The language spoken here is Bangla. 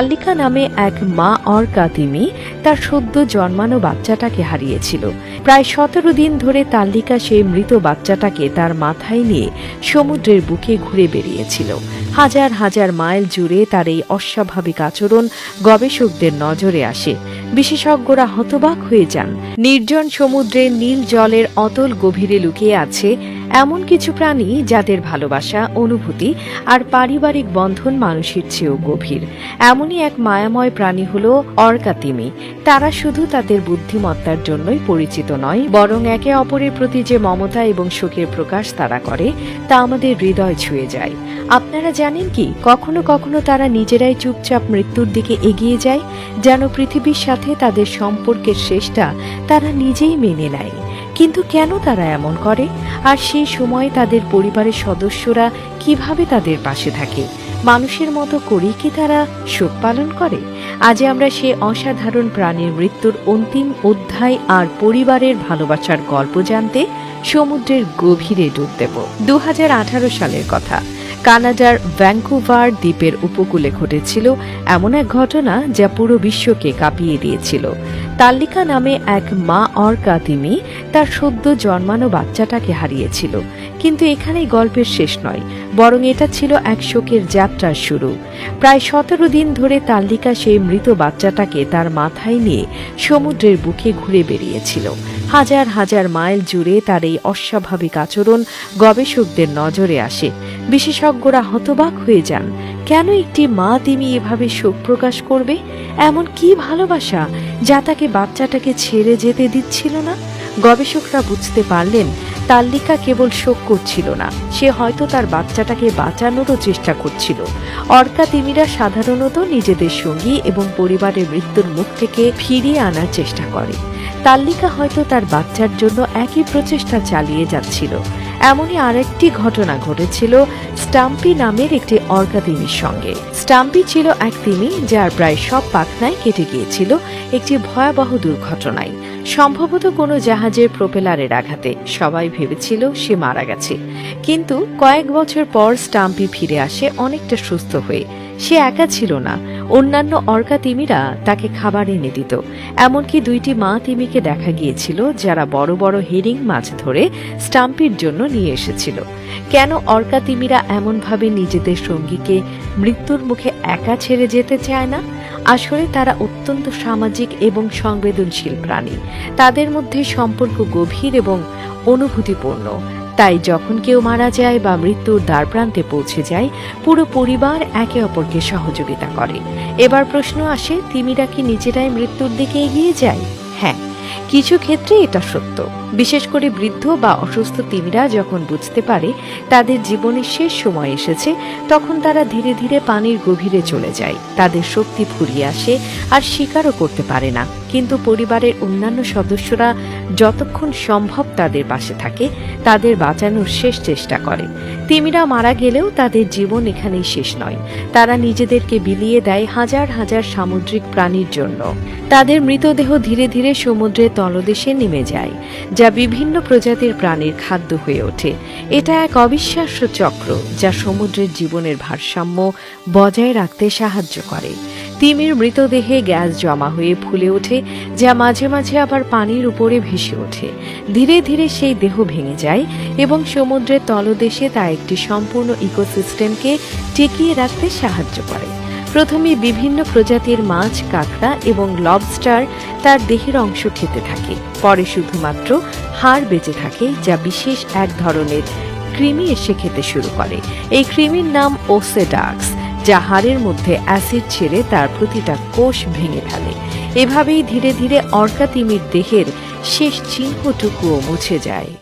তাল্লিকা নামে এক মা অর্কা তিমি তার সদ্য জন্মানো বাচ্চাটাকে হারিয়েছিল। প্রায় সতেরো দিন ধরে তাল্লিকা সেই মৃত বাচ্চাটাকে তার মাথায় নিয়ে সমুদ্রের বুকে ঘুরে বেরিয়েছিল হাজার হাজার মাইল জুড়ে তার এই অস্বাভাবিক আচরণ গবেষকদের নজরে আসে। বিশেষজ্ঞরা হতবাক হয়ে যান। নির্জন সমুদ্রে নীল জলের অতল গভীরে লুকিয়ে আছে এমন কিছু প্রাণী যাদের ভালোবাসা, অনুভূতি আর পারিবারিক বন্ধন মানুষের চেয়েও গভীর। এমনই এক মায়াময় প্রাণী হল অর্কাতিমি। তারা শুধু তাদের বুদ্ধিমত্তার জন্যই পরিচিত নয়, বরং একে অপরের প্রতি যে মমতা এবং শোকের প্রকাশ তারা করে, তা আমাদের হৃদয় ছুঁয়ে যায়। আপনারা জানেন কি, কখনো কখনো তারা নিজেরাই চুপচাপ মৃত্যুর দিকে এগিয়ে যায়, যেন পৃথিবীর সাথে তাদের সম্পর্কের শেষটা তারা নিজেই মেনে নেয়। কিন্তু কেন তারা এমন করে? আর সেই সময় তাদের পরিবারের সদস্যরা কীভাবে তাদের পাশে থাকে? মানুষের মতো করেই কি তারা শোক পালন করে? আজ আমরা সে অসাধারণ প্রাণীর মৃত্যুর অন্তিম অধ্যায় আর পরিবারের ভালোবাসার গল্প জানতে সমুদ্রের গভীরে ডুব দেব। দু হাজার আঠারো সালের কথা। কানাডার ভ্যাঙ্কুভার দ্বীপের উপকূলে ঘটেছিল এমন এক ঘটনা যা পুরো বিশ্বকে কাঁপিয়ে দিয়েছিল। তাল্লিকা নামে এক মা অর্কা তিমি তার সদ্য জন্মানো বাচ্চাটাকে হারিয়েছিল। কিন্তু এখানেই গল্পের শেষ নয়, বরং এটা ছিল এক শোকের যাত্রার শুরু। প্রায় সতেরো দিন ধরে তাল্লিকা সেই মৃত বাচ্চাটাকে তার মাথায় নিয়ে সমুদ্রের বুকে ঘুরে বেরিয়েছিল হাজার হাজার মাইল জুড়ে তার এই অস্বাভাবিক আচরণ গবেষকদের নজরে আসে। বিশেষজ্ঞরা হতবাক হয়ে যান, কেন একটি মা তিমি এভাবে শোক প্রকাশ করবে? এমন কি ভালোবাসা যা তাকে বাচ্চাটাকে ছেড়ে যেতে দিচ্ছিল না? গবেষকরা বুঝতে পারলেন তাল্লিকা কেবল শোক করছিল না, সে হয়তো তার বাচ্চাটাকে বাঁচানোরও চেষ্টা করছিল। অর্কা তিমিরা সাধারণত নিজেদের সঙ্গী এবং পরিবারের মৃত্যুর মুখ থেকে ফিরিয়ে আনার চেষ্টা করে। তাল্লিকা হয়তো তার বাচ্চার জন্য একই প্রচেষ্টা চালিয়ে যাচ্ছিল। এমনই আরেকটি ঘটনা ঘটেছিল স্টাম্পি নামের একটি অর্কা তিমির সঙ্গে। স্টাম্পি ছিল এক তিমি যার প্রায় সব পাখনায় কেটে গিয়েছিল একটি ভয়াবহ দুর্ঘটনায়। সম্ভবত কোনো জাহাজের প্রোপেলারের আঘাতে সবাই ভেবেছিল সে মারা গেছে। কিন্তু কয়েক বছর পর স্টাম্পি ফিরে আসে অনেকটা সুস্থ হয়ে। সে একা ছিল না। অন্যান্য অর্কা তিমিরা তাকে খাবার এনে দিত। এমনকি দুইটি মা তিমিকে দেখা গিয়েছিল যারা বড় বড় হেরিং মাছ ধরে স্টাম্পির জন্য নিয়ে এসেছিল। কেন অর্কা তিমিরা এমনভাবে নিজেদের সঙ্গীকে মৃত্যুর মুখে একা ছেড়ে যেতে চায় না? আসলে তারা অত্যন্ত সামাজিক এবং সংবেদনশীল প্রাণী। তাদের মধ্যে সম্পর্ক গভীর এবং অনুভূতিপূর্ণ। তাই যখন কেউ মারা যায় বা মৃত্যুর দ্বারপ্রান্তে পৌঁছে যায়, পুরো পরিবার একে অপরকে সহযোগিতা করে। এবার প্রশ্ন আসে, তিমিরা কি নিজেরাই মৃত্যুর দিকে এগিয়ে যায়? হ্যাঁ কিছু ক্ষেত্রে এটা সত্য। বিশেষ করে বৃদ্ধ বা অসুস্থ তিমিরা যখন বুঝতে পারে তাদের জীবনের শেষ সময় এসেছে, তখন তারা ধীরে ধীরে পানির গভীরে চলে যায়। তাদের শক্তি ফুরিয়ে আসে আর স্বীকারও করতে পারে না। কিন্তু পরিবারের অন্যান্য সদস্যরা যতক্ষণ সম্ভব তাদের পাশে থাকে, তাদের বাঁচানোর শেষ চেষ্টা করে। তিমিরা মারা গেলেও তাদের জীবন এখানেই শেষ নয়। তারা নিজেদেরকে বিলিয়ে দেয় হাজার হাজার সামুদ্রিক প্রাণীর জন্য। তাদের মৃতদেহ ধীরে ধীরে সমুদ্রের তলদেশে নেমে যায়, যা বিভিন্ন প্রজাতির প্রাণীর খাদ্য হয়ে ওঠে। এটা এক অবিশ্বাস্য চক্র যা সমুদ্রের জীবনের ভারসাম্য বজায় রাখতে সাহায্য করে। তিমির মৃতদেহে গ্যাস জমা হয়ে ফুলে ওঠে, যা মাঝে মাঝে আবার পানির উপরে ভেসে ওঠে। ধীরে ধীরে সেই দেহ ভেঙে যায় এবং সমুদ্রের তলদেশে তা একটি সম্পূর্ণ ইকোসিস্টেমকে টিকিয়ে রাখতে সাহায্য করে। প্রথমে বিভিন্ন প্রজাতির মাছ, কাঁকড়া এবং লবস্টার তার দেহের অংশ খেতে থাকে। পরে শুধুমাত্র হাড় বেঁচে থাকে, যা বিশেষ এক ধরনের কৃমি এসে খেতে শুরু করে। এই কৃমির নাম ওসেডাক্স। যা হাড়ের মধ্যে অ্যাসিড ছেড়ে তার প্রতিটা কোষ ভেঙে ফেলে। এভাবেই ধীরে ধীরে অর্কাতিমির দেহের শেষ চিহ্নটুকুও মুছে যায়।